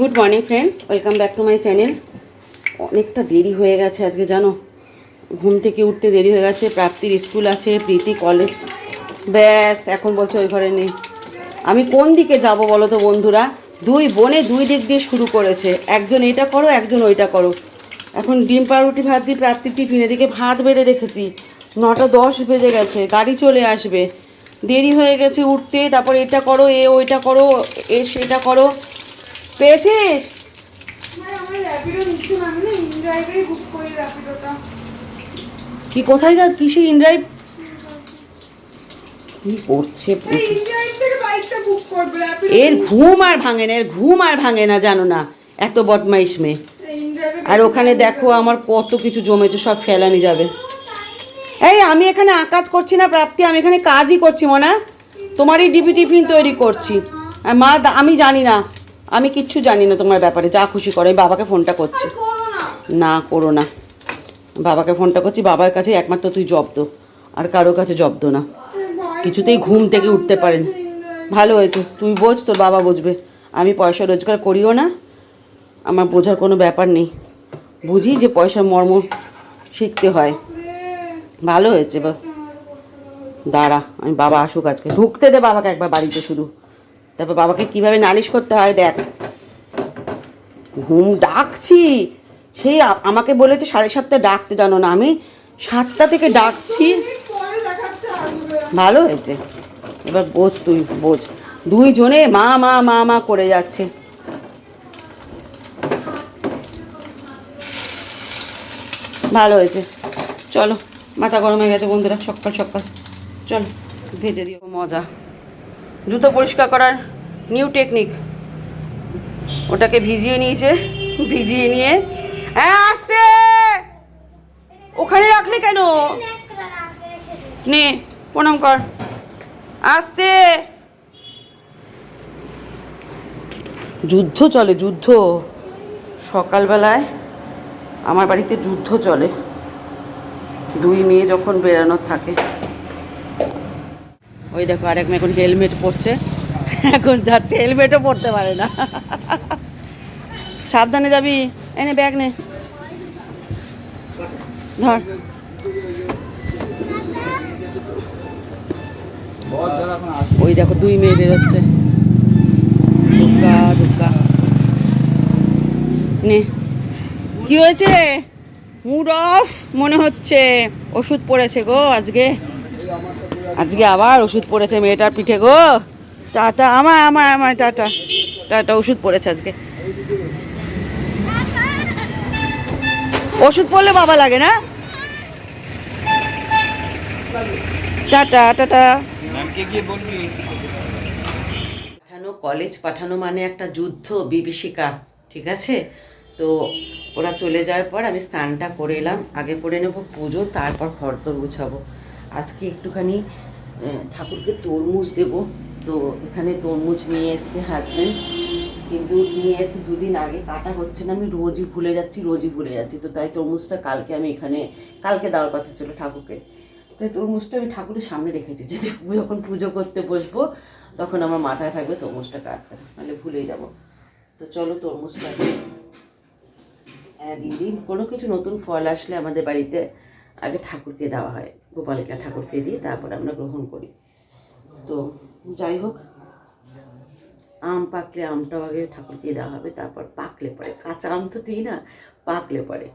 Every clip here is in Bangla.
Good morning friends, welcome back to my channel. অনেকটা দেরি হয়ে গেছে আজকে, জানো? ঘুম থেকে উঠতে দেরি হয়ে গেছে, প্রাপ্তির স্কুল আছে, প্রীতি কলেজ। ব্যাস, এখন বলছে ওই ঘরে নেই। আমি কোন দিকে যাব বলো তো বন্ধুরা? দুই বোনে দুই দিক দিয়ে শুরু করেছে। একজন এটা করো, একজন ওইটা করো। এখন ডিম পাউরুটি ভাজি, প্রাপ্তির টিফিন, এদিকে ভাত বেড়ে রেখেছি। নটা দশ বেজে গেছে, গাড়ি চলে আসবে। দেরি হয়ে গেছে উঠতে, তারপর এটা করো, এ ওইটা করো, এ সেটা করো। পেয়েছিস? কি কোথায় যা কিসে ইনড্রাইভ কি করছে এর ঘুম আর ভাঙে না এর ঘুম আর ভাঙে না জানো না। এত বদমাইশ মেয়ে। আর ওখানে দেখো আমার কত কিছু জমেছে সব ফেলানি যাবে। এই আমি এখানে আকাজ করছি না প্রাপ্তি আমি এখানে কাজই করছি মনা। তোমারই ডিপি টিফিন তৈরি করছি। আর মা আমি জানি না। আমি কিচ্ছু জানি না তোমার ব্যাপারে যা খুশি করো আমি বাবাকে ফোনটা করছি। না। করো না। বাবাকে ফোনটা করছি বাবার কাছে একমাত্র তুই জব্দ আর কারও কাছে জব্দ না। কিছুতেই ঘুম থেকে উঠতে পারেন। ভালো হয়েছে তুই বোঝ তোর বাবা বুঝবে। আমি পয়সা রোজগার করিও না আমার বোঝার কোনো ব্যাপার নেই। বুঝি যে পয়সার মর্ম শিখতে হয়। ভালো হয়েছে বা দাঁড়া আমি বাবা আসুক আজকে। ঢুকতে দে বাবাকে একবার বাড়িতে শুধু। তারপর বাবাকে কীভাবে নালিশ করতে হয়, দেখ। ঘুম ডাকছি। সেই আমাকে বলেছে সাড়ে সাতটা ডাকতে জানো না। আমি সাতটা থেকে ডাকছি। ভালো হয়েছে। এবার বোঝ তুই, বোঝ। দুইজনে মা মা মা মা করে যাচ্ছে। ভালো হয়েছে। চলো, মাথা গরম হয়ে গেছে বন্ধুরা, সকাল সকাল। চলো, ভেজে দিও, মজা। জুতো পরিষ্কার করার নিউ টেকনিক ওটাকে ভিজিয়ে নিয়েছে, ভিজিয়ে নিয়ে। হ্যাঁ আসছে! ওখানে রাখলে কেন? নে, প্রণাম কর। আসছে! যুদ্ধ চলে, যুদ্ধ। সকালবেলায় আমার বাড়িতে যুদ্ধ চলে। দুই মেয়ে যখন বেরানোর থাকে। ওই দেখো আরেক মেয়ে এখন হেলমেট পরছে। এখন যাচ্ছে, হেলমেটও পরতে পারে না। সাবধানে যাবি। এনে ব্যাগ নে। ধর। ওই দেখো দুই মেয়ে বেরোচ্ছে। দুগ্গা নে। কি হয়েছে? মুড অফ মনে হচ্ছে। ওষুধ পড়েছে গো আজকে। আজকে আবার ওষুধ পড়েছে মেয়েটার পিঠে গো। টাটা আমায় আমায় আমায় টাটা। টাটা ওষুধ পড়েছে আজকে। ওষুধ পড়লে বাবা লাগে না? Tata tata. পাঠানো কলেজ পাঠানো মানে একটা যুদ্ধ বিভীষিকা ঠিক আছে? তো ওরা চলে যাওয়ার পর আমি স্নানটা করে এলাম আগে করে নেব পুজো তারপর খরতর গুছাবো। আজকে একটুখানি ঠাকুরকে তরমুজ দেব। তো এখানে তরমুজ নিয়ে এসছে হাজব্যান্ড কিন্তু নিয়ে এসে দুদিন আগে কাটা হচ্ছে না, আমি রোজই ভুলে যাচ্ছি, রোজই ভুলে যাচ্ছি। তো তাই তরমুজটা কালকে আমি এখানে, কালকে দেওয়ার কথা ছিল ঠাকুরকে। তাই তরমুজটা আমি ঠাকুরের সামনে রেখেছি। যদি যখন পুজো করতে বসবো, তখন আমার মাথায় থাকবে তরমুজটা কাটতে। নাহলে ভুলেই যাব। তো চলো তরমুজটা হ্যাঁ দিন দিন কোনো কিছু নতুন ফল আসলে আমাদের বাড়িতে আগে ঠাকুরকে দেওয়া হয়। গোপালকে, ঠাকুরকে দিই তারপর আমরা গ্রহণ করি। তো যাই হোক, আম পাকলে আমটাও আগে ঠাকুরকে দেওয়া হবে, তারপর পাকলে পরে, কাঁচা আম তো দিই না, পাকলে পরে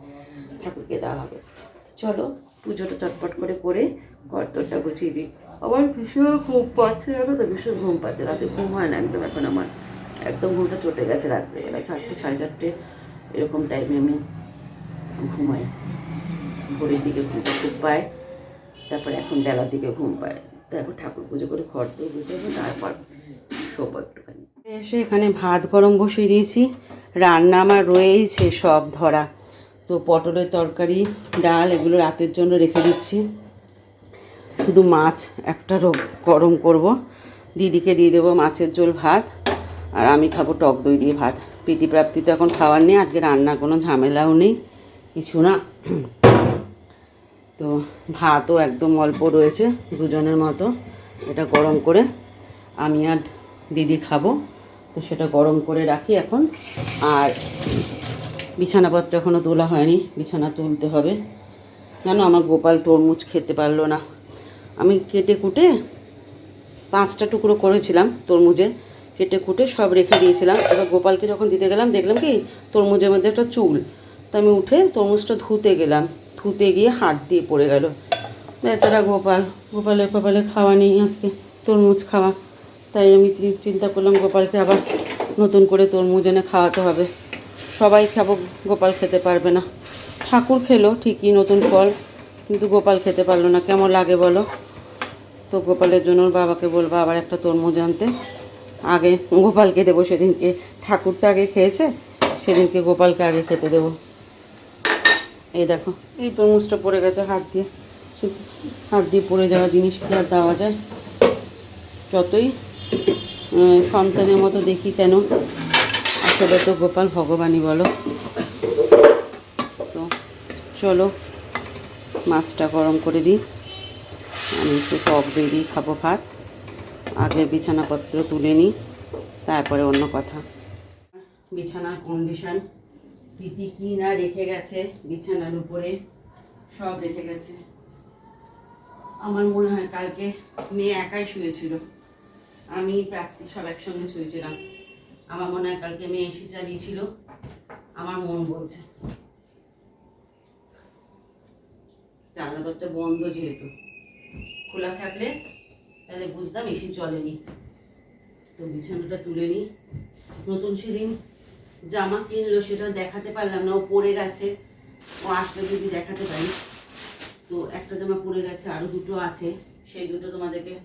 ঠাকুরকে দেওয়া হবে। তো চলো, পুজোটা চটপট করে করে কর্তরটা গুছিয়ে দিই। আবার ভীষণ ঘুম পাচ্ছে, জানো তো, ভীষণ ঘুম পাচ্ছে। রাতে ঘুম হয় না একদম, এখন আমার একদম ঘুমটা চটে গেছে রাত্রেবেলা চারটে, সাড়ে চারটে, এরকম টাইমে আমি ঘুমাই। ভোরের দিকে ঘুমটা খুব পায়। তারপরে এখন বেলার দিকে ঘুম পায়। তো এখন ঠাকুর পুজো করে ঘর তো বুঝাবো তারপর শোবো একটুখানি। এসে এখানে ভাত গরম বসিয়ে দিয়েছি, রান্না আমার রয়েইছে সব ধরা। তো পটলের তরকারি, ডাল এগুলো রাতের জন্য রেখে দিচ্ছি। শুধু মাছ একটা গরম করব। দিদিকে দিয়ে দেবো মাছের ঝোল ভাত, আর আমি খাব টক দই দিয়ে ভাত। প্রীতি প্রাপ্তি তো এখন খাওয়ার নেই, আজকে রান্নার কোনো ঝামেলাও নেই, কিছু না। তো ভাতও একদম অল্প রয়েছে, দুজনের মতো। এটা গরম করে আমি আর দিদি খাব। তো সেটা গরম করে রাখি এখন। আর বিছানাপত্র এখনও তোলা হয়নি, বিছানা তুলতে হবে। জানো আমার গোপাল তরমুজ খেতে পারল না। আমি কেটে কুটে পাঁচটা টুকরো করেছিলাম তরমুজের, কেটে কুটে সব রেখে দিয়েছিলাম। এবার গোপালকে যখন দিতে গেলাম, দেখলাম কি তরমুজের মধ্যে একটা চুল। তো আমি উঠে তরমুজটা ধুতে গেলাম। ধুতে গিয়ে হাত দিয়ে পড়ে গেল। বেচারা গোপাল, গোপালের কপালে খাওয়া নেই আজকে, তরমুজ খাওয়া। তাই আমি চিন্তা করলাম গোপালকে আবার নতুন করে তরমুজ এনে খাওয়াতে হবে। সবাই খাব, গোপাল খেতে পারবে না। ঠাকুর খেলো ঠিকই, নতুন ফল, কিন্তু গোপাল খেতে পারল না। কেমন লাগে বলো? তো গোপালের জন্য বাবাকে বলব আবার একটা তরমুজ আনতে। আগে গোপালকে দেবো, সেদিনকে ঠাকুর তো আগে খেয়েছে, সেদিনকে গোপালকে আগে খেতে দেবো। এই দেখো, এই তরমুজটা পড়ে গেছে হাত দিয়ে। হাত দিয়ে পড়ে যাওয়া জিনিস কি আর দেওয়া যায়? যতই সন্তানের মতো দেখি কেন? আসলে তো গোপাল ভগবানই বলো। তো চলো, মাছটা গরম করে দিই। আমি একটু টক দিয়ে দিই খাব ভাত। আগে বিছানাপত্র তুলে নিই, তারপরে অন্য কথা। বিছানার কন্ডিশন প্রীতি কি না রেখে গেছে, বিছানার উপরে সব রেখে গেছে। আমার মনে হয় কালকে মেয়ে একাই শুয়েছিল। আমি প্রাপ্তি সব একসঙ্গে শুয়েছিলাম। আমার মনে হয় কালকে মেয়ে এসে চালিয়েছিল। আমার মন বলছে। জানলা দরজা বন্ধ যেহেতু। খোলা থাকলে তাহলে বুঝতাম এসি চলেনি। তো বিছানাটা তুলে নিই। নতুন সেদিন জামা কিনলো সেটা দেখাতে পারলাম না। ও পরে গেছে। ও আসলে যদি দেখাতে পারি। তো একটা জামা পরে গেছে আরও দুটো আছে। সেই দুটো তোমাদেরকে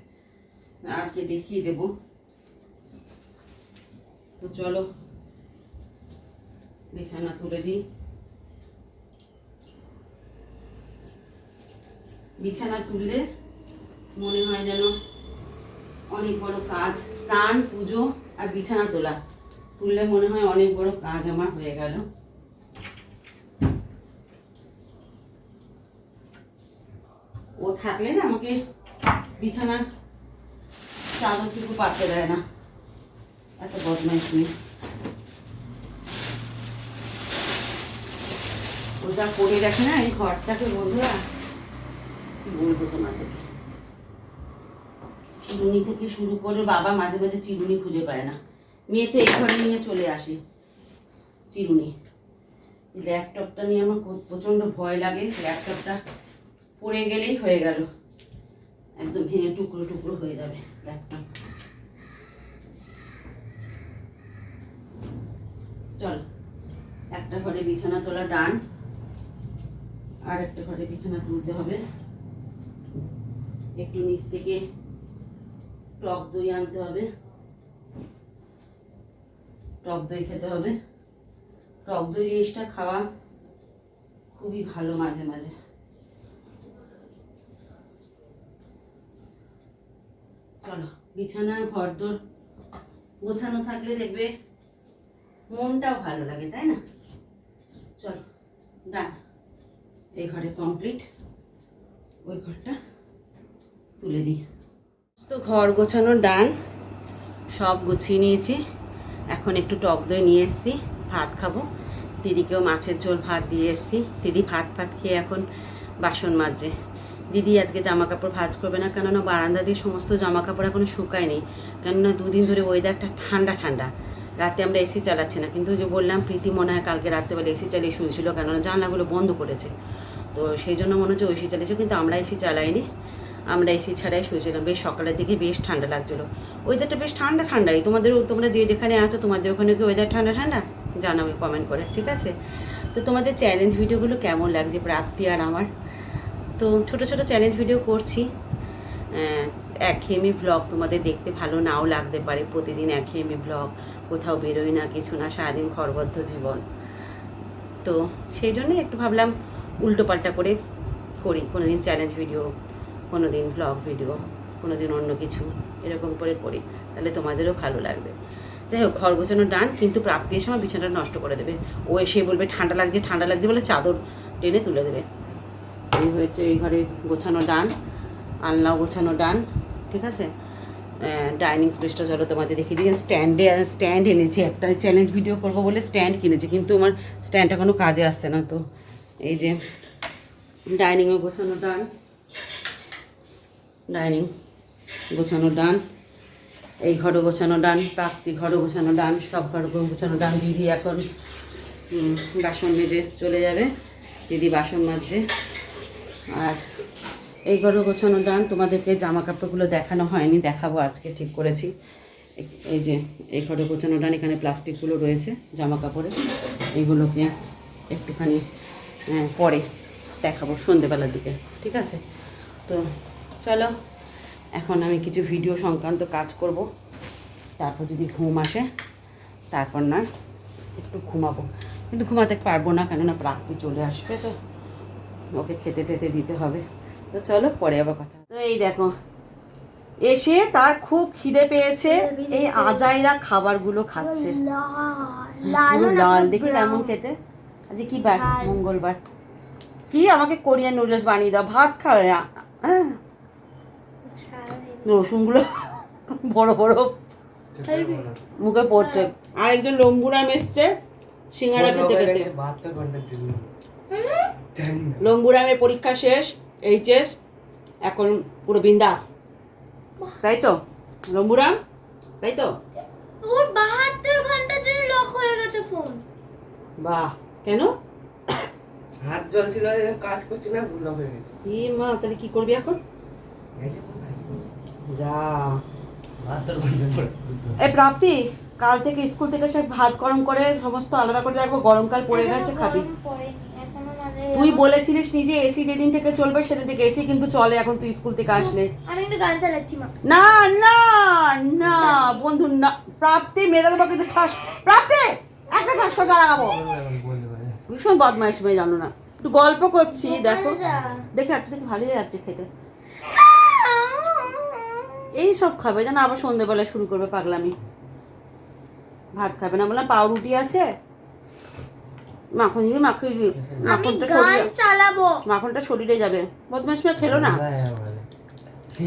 আজকে দেখিয়ে দেব। তো চলো, বিছানা তুলে দিই। বিছানা তুললে মনে হয় যেন অনেক বড় কাজ। স্নান, পুজো আর বিছানা তোলা। তুললে মনে হয় অনেক বড় কাজ আমার হয়ে গেল। ও থাকলে না আমাকে বিছানার চাদরটুকু পাতে দেয় না। এত বদমাইশ নেই ও যা করে রাখে না, এই ঘরটাকে বন্ধুরা, কি বলব তোমাদেরকে চিরুনি থেকে শুরু করে বাবা মাঝে মাঝে চিরুনি খুঁজে পায় না। মেয়ে তো এই ঘরে নিয়ে চলে আসে। চিরুনি। ল্যাপটপটা নিয়ে আমার প্রচণ্ড ভয় লাগে। ল্যাপটপটা পড়ে গেলেই হয়ে গেল। একদম ভেঙে টুকরো টুকরো হয়ে যাবে ল্যাপটপ। চল, একটা ঘরে বিছানা তোলা ডান। আর একটা ঘরে বিছানা তুলতে হবে। একটু নিচ থেকে টক দই আনতে হবে। টক দই খেতে হবে। টক দই জিনিসটা খাওয়া খুবই ভালো মাঝে মাঝে। চলো, বিছানা, ঘরদোর গোছানো থাকলে দেখবে মনটাও ভালো লাগে, তাই না? চলো ডান এই ঘরে কমপ্লিট ওই ঘরটা তুলে দিই। তো ঘর গোছানো ডান সব গুছিয়ে নিয়েছি। এখন একটু টক দই নিয়ে এসেছি, ভাত খাব। দিদিকেও মাছের ঝোল ভাত দিয়ে এসেছি। দিদি ভাত ভাত খেয়ে এখন বাসন মাজছে। দিদি আজকে জামা কাপড় ভাজ করবে না, কেননা বারান্দা দিয়ে সমস্ত জামা কাপড় এখনও শুকায়নি। কেননা দুদিন ধরে ওয়েদারটা ঠান্ডা ঠান্ডা। রাতে আমরা এসি চালাচ্ছি না। কিন্তু যে বললাম, প্রীতি মনে হয় কালকে রাত্রেবেলা এসি চালিয়ে শুয়েছিল, কেননা জানলাগুলো বন্ধ করেছে। তো সেই জন্য মনে হচ্ছে এসি চালিয়েছে, কিন্তু আমরা এসি চালাইনি। আমরা এসি ছাড়াই শুয়েছিলাম। বেশ সকালের দিকে বেশ ঠান্ডা লাগছিল। ওয়েদারটা বেশ ঠান্ডা ঠান্ডাই। তোমাদের, তোমরা যে যেখানে আছো, তোমাদের ওখানে কি ওয়েদার ঠান্ডা ঠান্ডা? জানাবে কমেন্ট করে, ঠিক আছে? তো তোমাদের চ্যালেঞ্জ ভিডিওগুলো কেমন লাগছে প্রাপ্তি আর আমার? তো ছোট ছোট চ্যালেঞ্জ ভিডিও করছি। একঘেয়েমি ব্লগ তোমাদের দেখতে ভালো নাও লাগতে পারে। প্রতিদিন একঘেয়েমি ব্লগ কোথাও বেরোই না কিছু না, সারাদিন ঘরবদ্ধ জীবন। তো সেই জন্যই একটু ভাবলাম উল্টো পাল্টা করে করি। কোনো দিন চ্যালেঞ্জ ভিডিও কোনো দিন ব্লগ ভিডিও কোনো দিন অন্য কিছু, এরকম করে করি তাহলে তোমাদেরও ভালো লাগবে। যাই হোক ঘর গোছানো ডান, কিন্তু প্রাপ্তি এসে আমার বিছানাটা নষ্ট করে দেবে। ও এসে বলবে, ঠান্ডা লাগছে ঠান্ডা লাগছে, বলে চাদর টেনে তুলে দেবে। এই হয়েছে এই ঘরে গোছানো ডান, আলনাও গোছানো ডান, ঠিক আছে? ডাইনিং স্পেসটা চলো তোমাদের দেখিয়ে দিই। স্ট্যান্ডে স্ট্যান্ড এনেছি, একটা চ্যালেঞ্জ ভিডিও করব বলে স্ট্যান্ড কিনেছি, কিন্তু আমার স্ট্যান্ডটা কোনো কাজে আসছে না তো। এই যে ডাইনিংয়ে গোছানো ডান। ডাইনিং গোছানো ডান, এই ঘরও গোছানো ডান, প্রাপ্তি ঘরও গোছানো ডান, সব ঘর গোছানো ডান। দিদি এখন বাসন মেজে চলে যাবে। দিদি বাসন মাজছে। আর এই ঘরও গোছানো ডান, তোমাদেরকে জামা কাপড়গুলো দেখানো হয়নি, দেখাবো আজকে, ঠিক করেছি। এই- যে, এই ঘরে গোছানো ডান, এখানে প্লাস্টিকগুলো রয়েছে জামা কাপড়ে এইগুলোকে একটুখানি পরে দেখাবো সন্ধেবেলার দিকে, ঠিক আছে? তো চলো এখন আমি কিছু ভিডিও সংক্রান্ত কাজ করব। তারপর যদি ঘুম আসে তারপর না একটু ঘুমাবো। কিন্তু ঘুমাতে পারব না কেননা প্রাপ্তি চলে আসবে তো। ওকে খেতে টেতে দিতে হবে। তো চলো পরে আবার কথা তো এই দেখো এসে তার খুব খিদে পেয়েছে। এই আজাইরা খাবারগুলো খাচ্ছে। লাল দেখি কেমন খেতে। আজকে কি বার? মঙ্গলবার। কি? আমাকে কোরিয়ান নুডলস বানিয়ে দাও। ভাত না হ্যাঁ। রসুনগুলো বড় বড় মুখে পড়ছে। আর একজন লম্বুরাম এসছে সিঙ্গারা খেতে খেতে লম্বুরামের পরীক্ষা শেষ এইচএস এখন পুরো বিন্দাস। তাই তো? লম্বুরাম? তাই তো? ওর বাহাত্তর ঘণ্টার জন্য লক হয়ে গেছে ফোন বাহ। কেন? হাত জল ছিল কাজ করছে না ভুল হয়ে গেছে। ই মা তাহলে কি করবি এখন? এই যে। এই প্রাপ্তি কাল থেকে স্কুল থেকে সব ভাত গরম করে সমস্ত আলাদা করে রাখব গরমকাল পড়ে গেছে খাবি। মানে তুই বলেছিলিস নিজে এসি যেদিন থেকে চলবে সেদিন থেকে এসি কিন্তু চলে এখন তুই স্কুল থেকে আসলে। আমি কিন্তু গান চালাচ্ছি মা। না না না বন্ধু না প্রাপ্তি মেরে দেবো কিন্তু ঠাস প্রাপ্তি একটা ঠাস কথা লাগাবো। ভীষণ বদমাইশ মেয়ে জানো না। একটু গল্প করছি দেখো। দেখে একটা দেখে ভালোই লাগছে খেতে। এই সব খাবে জানো আবার সন্ধেবেলায় শুরু করবে পাগলামি। ভাত খাবে না বললাম পাউরুটি আছে। মাখন দিয়ে মাখিয়ে দিই মাখনটা শরীরে চালাবো। মাখনটা শরীরে যাবে। বদমাইশ মেয়ে খেলো না? কি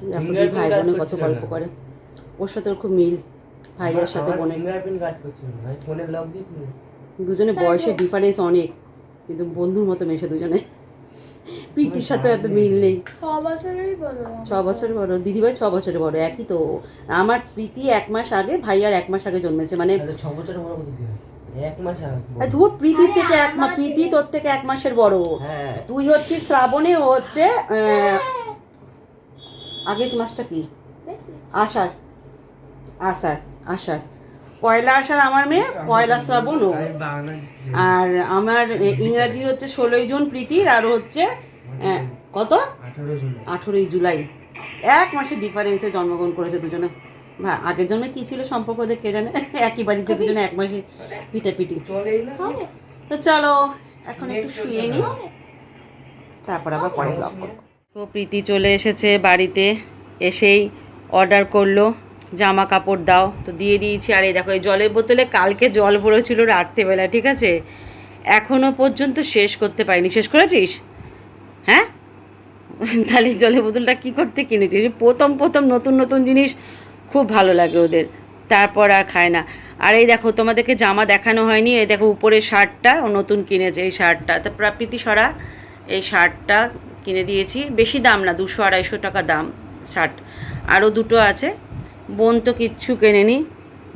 Fingerprint ভাই বোনে কত গল্প করে। ওর সাথে খুব মিল। ভাইয়ের সাথে বোনের দুজনে বয়সের ডিফারেন্স অনেক কিন্তু বন্ধুর মতো মেশে দুজনে। প্রীতির সাথে এত মিল নেই। ছ বছর বড়। দিদিভাই ছ বছরের বড় একই তো। আমার প্রীতি এক মাস আগে ভাই আর এক মাস আগে জন্মেছে মানে ছ বছরের বড় এক মাস ধুর প্রীতির থেকে এক মাস। প্রীতি তোর থেকে এক মাসের বড়। হ্যাঁ। তুই হচ্ছিস শ্রাবণে ও হচ্ছে আহ, আগের মাসটা কি? আষাঢ়। আষাঢ় আষাঢ়। পয়লা আষাঢ় আমার মেয়ে পয়লা শ্রাবণ ও। আর আমার ইংরাজি হচ্ছে ষোলোই জুন প্রীতির আর হচ্ছে কত? আঠেরোই জুলাই। এক মাসের ডিফারেন্সে জন্মগ্রহণ করেছে দুজনে। ভা আগের জন্য কি ছিল সম্পর্ক ওদের কে জানে? একই বাড়িতে দুজনে এক মাসে পিটাপিটি চলেই না হবে তো চলো এখন একটু শুয়ে নিই। তারপর আবার পরে ব্লগ করব। তো প্রীতি চলে এসেছে বাড়িতে এসেই অর্ডার করল। জামা কাপড় দাও। তো দিয়ে দিয়েছি, আর এই দেখো, এই জলের বোতলে কালকে জল ভরেছিল রাত্রেবেলা, ঠিক আছে? এখনও পর্যন্ত শেষ করতে পারিনি। শেষ করেছিস? হ্যাঁ? তাহলে জলের বোতলটা কী করতে কিনেছিস? প্রথম প্রথম নতুন নতুন জিনিস খুব ভালো লাগে ওদের। তারপর আর খায় না। আর এই দেখো, তোমাদেরকে জামা দেখানো হয়নি। এই দেখো, উপরের শার্টটা ও নতুন কিনেছে এই শার্টটা। তা প্রাকৃতি সরা এই শার্টটা কিনে দিয়েছি। বেশি দাম না, দুশো আড়াইশো টাকা দাম শার্ট। আরও দুটো আছে। বোন তো কিচ্ছু কেনেনি।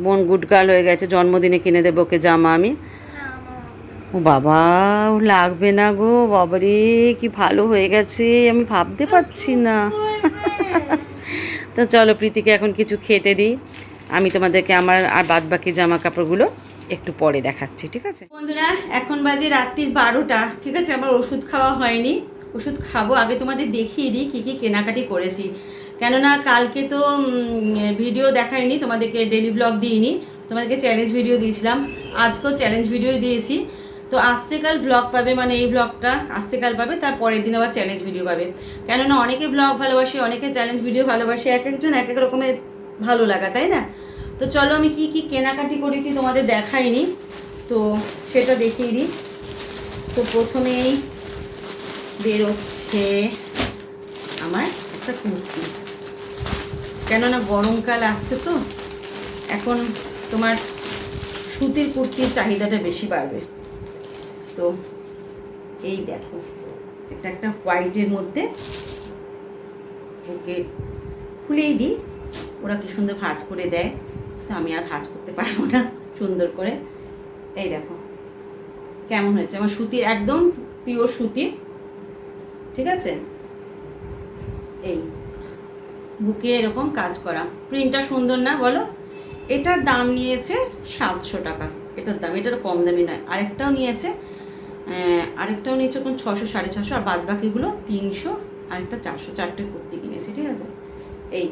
বোন গুডগাল হয়ে গেছে, জন্মদিনে কিনে দেবো ওকে জামা আমি। ও বাবা, ও লাগবে না গো, বাবারে, কি ভালো হয়ে গেছে, আমি ভাবতে পারছি না। তো চলো প্রীতিকে এখন কিছু খেতে দিই। আমি তোমাদেরকে আমার আর বাদ বাকি জামা কাপড়গুলো একটু পরে দেখাচ্ছি, ঠিক আছে? বন্ধুরা, এখন বাজে রাত্রির বারোটা, ঠিক আছে? আমার ওষুধ খাওয়া হয়নি। ওষুধ খাব, আগে তোমাদের দেখিয়ে দিই কী কী কেনাকাটি করেছি। কেননা কালকে তো ভিডিও দেখাইনি, তোমাদেরকে ডেলি ব্লগ দিইনি, তোমাদেরকে চ্যালেঞ্জ ভিডিও দিয়েছিলাম। আজকেও চ্যালেঞ্জ ভিডিও দিয়েছি। তো আসতেকাল ব্লগ পাবে মানে এই ব্লগটা আসতেকাল পাবে, তার পরের দিন আবার চ্যালেঞ্জ ভিডিও পাবে। কেননা অনেকে ব্লগ ভালোবাসে, অনেকে চ্যালেঞ্জ ভিডিও ভালোবাসে, এক একজন এক এক রকমের ভালো লাগা, তাই না? তো চলো আমি কি কি কেনাকাটি করেছি তোমাদের দেখাইনি, তো সেটা দেখিয়ে দিই। তো প্রথমেই বেরোচ্ছে আমার একটা কুর্তি। কেননা গরমকাল আসছে তো, এখন তোমার সুতির কুর্তির চাহিদাটা বেশি বাড়বে। তো এই দেখো, এটা একটা হোয়াইটের মধ্যে ওকে খুলেই দিই, ওরা কি সুন্দর ভাঁজ করে দেয়, তো আমি আর ভাঁজ করতে পারব না সুন্দর করে। এই দেখো, কেমন হয়েছে? আমার সুতি একদম পিওর সুতি, ঠিক আছে? এই। বুকে এরকম কাজ করা। প্রিন্টটা সুন্দর না বলো? এটার দাম নিয়েছে সাতশো টাকা। এটার দাম, এটার কম দামি নয়। আরেকটাও নিয়েছে আরেকটাও নিয়েছে কোন ছশো, সাড়ে ছশো, আর বাদ বাকিগুলো তিনশো, আরেকটা চারশো, চারটে কুর্তি কিনেছি, ঠিক আছে? এই,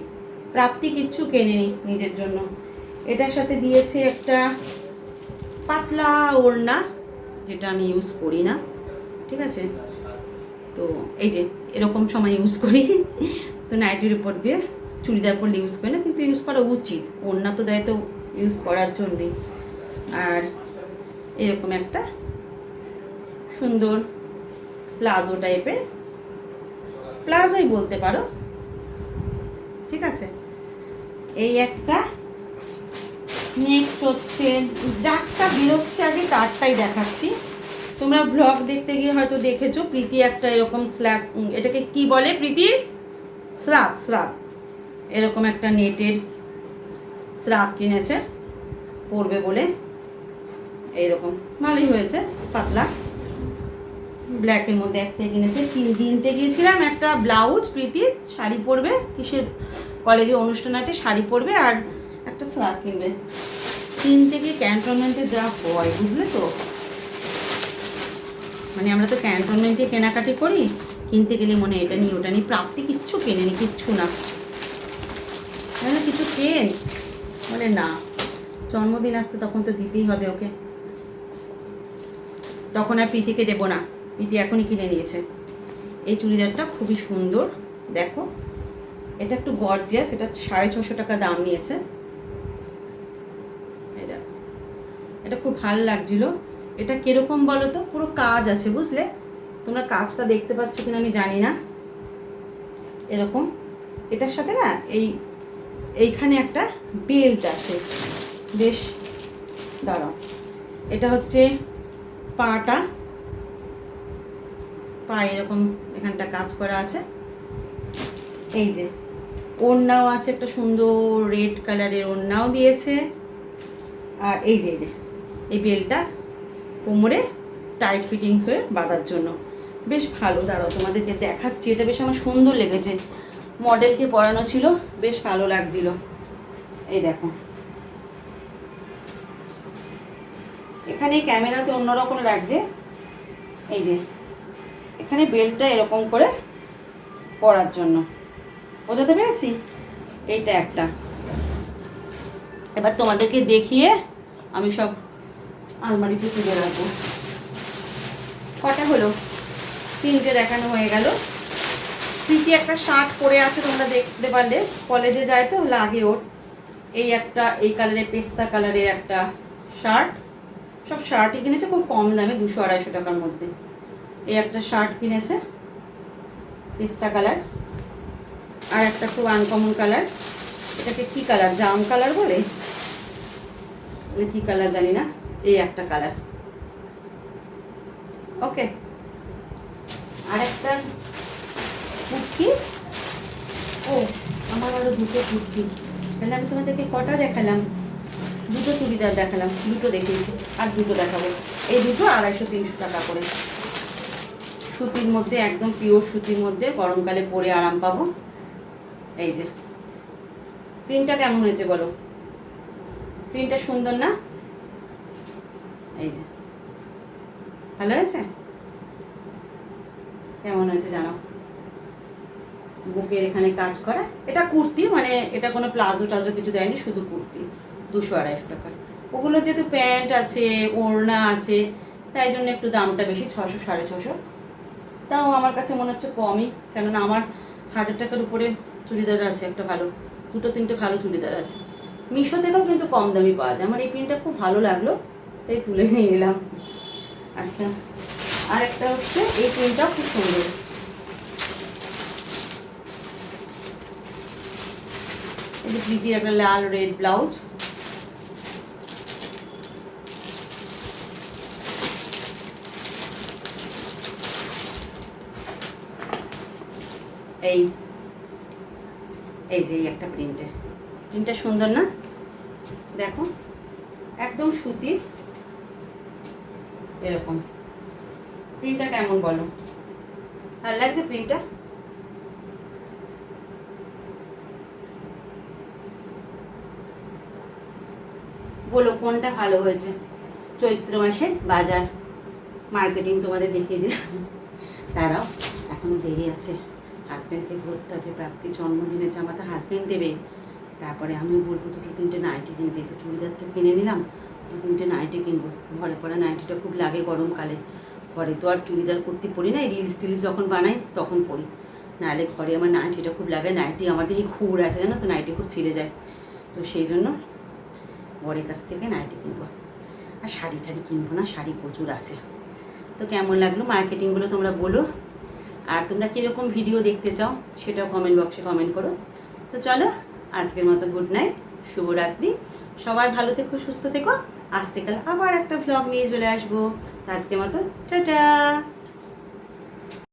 প্রাপ্তি কিচ্ছু কেনে কেনেনি নিজের জন্য। এটার সাথে দিয়েছে একটা পাতলা ওড়না, যেটা আমি ইউজ করি না, ঠিক আছে? তো এই যে, এরকম সময় ইউজ করি। তো নাইটির উপর দিয়ে চুড়িদার পরলে ইউজ করি না, কিন্তু ইউজ করা উচিত। ওড়না তো দেয় তো ইউজ করার জন্যেই। আর এরকম একটা সুন্দর প্লাজো টাইপের প্লাজোই বলতে পারো। ঠিক আছে? এই একটা নেক্সট হচ্ছে, যারটা বেরোচ্ছে আগে তারটাই দেখাচ্ছি। তোমরা ব্লগ দেখতে গিয়ে হয়তো দেখেছ, প্রীতি একটা এরকম স্ল্যাব এটাকে কি বলে প্রীতি? Shrub shrub. এরকম একটা নেটের স্রাব কিনেছে পরবে বলে। এইরকম। ভালোই হয়েছে, পাতলা। ব্ল্যাকের মধ্যে একটা কিনেছে। কিনতে গিয়েছিলাম, একটা ব্লাউজ, প্রীতির। শাড়ি পরবে, কিসের কলেজে অনুষ্ঠান আছে, শাড়ি পরবে আর একটা স্রাব কিনবে। কিনতে গিয়ে ক্যান্টনমেন্টে যা হয়, বুঝলে তো? মানে আমরা তো ক্যান্টনমেন্টে কেনাকাটি করি কিনতে গেলে মনে হয় এটা নিই ওটা নিই প্রাপ্তি কিচ্ছু কেনেনি, কিচ্ছু না। মানে কিছু কেন? বলে না। জন্মদিন আসতে তখন তো দিতেই হবে ওকে। তখন আর প্রীতিকে দেবো না। প্রীতি এখনই কিনে নিয়েছে। এই চুড়িদারটা খুবই সুন্দর, দেখো। এটা একটু গর্জিয়াস, এটা সাড়ে ছশো টাকা দাম নিয়েছে। এটা এটা খুব ভালো লাগছিল। এটা কীরকম বলো তো? পুরো কাজ আছে, বুঝলে? তোমরা কাজটা দেখতে পাচ্ছ কিনা আমি জানি না। এরকম। এটার সাথে না এই, এইখানে একটা বেল্ট আছে। বেশ, দাঁড়াও। এটা হচ্ছে পাটা। পা এরকম এখানটা কাজ করা আছে। এই যে, ওড়নাও আছে একটা সুন্দর রেড কালারের ওড়নাও দিয়েছে। আর এই যে এই যে, এই বেলটা কোমরে টাইট ফিটিংস হয়ে বাঁধার জন্য। বেশ ভালো, দাঁড়াও তোমাদেরকে দেখাচ্ছি। এটা বেশ আমার সুন্দর লেগেছে। মডেলকে পরানো ছিল, বেশ ভালো লাগছিল। এই দেখো। এখানে ক্যামেরাতে অন্যরকম লাগবে। এই যে, এখানে বেল্টটা এরকম করে পরার জন্য। বোঝাতে পেরেছি? এইটা একটা। এবার তোমাদেরকে দেখিয়ে আমি সব আলমারিতে তুলে রাখব। কটা হলো? তিনটে দেখানো হয়ে গেল। প্রীতি একটা শার্ট পরে আছে তোমরা দেখতে পারলে? কলেজে যায় তো, লাগে ওর। এই একটা, এই কালারের, পেস্তা কালারের একটা শার্ট। সব শার্টই কিনেছে, খুব কম দামে, দুশো আড়াইশো টাকার মধ্যে। এই একটা শার্ট কিনেছে, পেস্তা কালার। আর একটা খুব আনকমন কালার। এটাকে কি কালার? জাম কালার বলে? কি কালার জানি না। এই একটা কালার। ওকে আর একটা কুর্তি ও, আমার আরও দুটো কুর্তি তাহলে আমি তোমাদেরকে কটা দেখালাম? দুটো চুড়িদার দেখালাম, দুটো দেখিয়েছি, আর দুটো দেখাবো। এই দুটো আড়াইশো, তিনশো টাকা করে। সুতির মধ্যে, একদম পিওর সুতির মধ্যে গরমকালে পরে আরাম পাবো। এই যে। প্রিন্টটা কেমন হয়েছে বলো? প্রিন্টটা সুন্দর না? এই যে। ভালো হয়েছে? কেমন হয়েছে জানো? বুকের এখানে কাজ করা। এটা কুর্তি মানে এটা কোনো প্লাজো টাজো কিছু দেয়নি, শুধু কুর্তি, দুশো আড়াইশো টাকার ওগুলো যেহেতু প্যান্ট আছে, ওড়না আছে, তাই জন্য একটু দামটা বেশি ছশো সাড়ে ছশো তাও আমার কাছে মনে হচ্ছে কমই, কেননা আমার হাজার টাকার উপরে চুড়িদার আছে, একটা ভালো, দুটো, তিনটে ভালো চুড়িদার আছে। মিশো থেকেও কিন্তু কম দামি পাওয়া যায়। আমার এই প্রিন্টটা খুব ভালো লাগল, তাই তুলে নিয়ে এলাম। আচ্ছা। আর একটা হচ্ছে, এই প্রিন্টটা খুব সুন্দর। এটা প্রীতির একটা লাল রেড ব্লাউজ এই এই যে একটা প্রিন্টের প্রিন্টটা সুন্দর না? দেখো, একদম সুতির। এরকম। প্রিন্টটা কেমন বলো? ভালো লাগছে প্রিন্টটা? বলো কোনটা ভালো হয়েছে? চৈত্র মাসের বাজার মার্কেটিং তোমাদের দেখিয়ে দিলাম। তারাও এখনও দেরি আছে। হাজব্যান্ডকে ধরতে হবে প্রাপ্তির জন্মদিনের জামা তো হাজব্যান্ড দেবে। তারপরে আমি বলব দুটো তিনটে নাইটি কিনতে তো চুড়িদারটা কিনে নিলাম দু তিনটে নাইটি কিনবো। ঘরে পরা নাইটিটা খুব লাগে গরমকালে। ঘরে তো আর চুড়িদার কুর্তি পরি না রিলস টিলস যখন বানাই তখন পরি। নাহলে ঘরে আমার নাইটিটা খুব লাগে নাইটি আমাদের এই খুর আছে জানো তো নাইটি খুব ছিঁড়ে যায়। তো সেই জন্য বরের কাছ থেকে নাইটি কিনবো। আর শাড়ি টাড়ি কিনবো না, শাড়ি প্রচুর আছে। তো কেমন লাগল মার্কেটিংগুলো তোমরা বলো। আর তোমরা কীরকম ভিডিও দেখতে চাও সেটাও কমেন্ট বক্সে কমেন্ট করো। তো চলো, আজকের মতো গুড নাইট শুভরাত্রি। সবাই ভালো থেকো, সুস্থ থেকো। আসতে কাল আবার একটা ভ্লগ নিয়ে চলে আসব। আজকে মতো টাটা!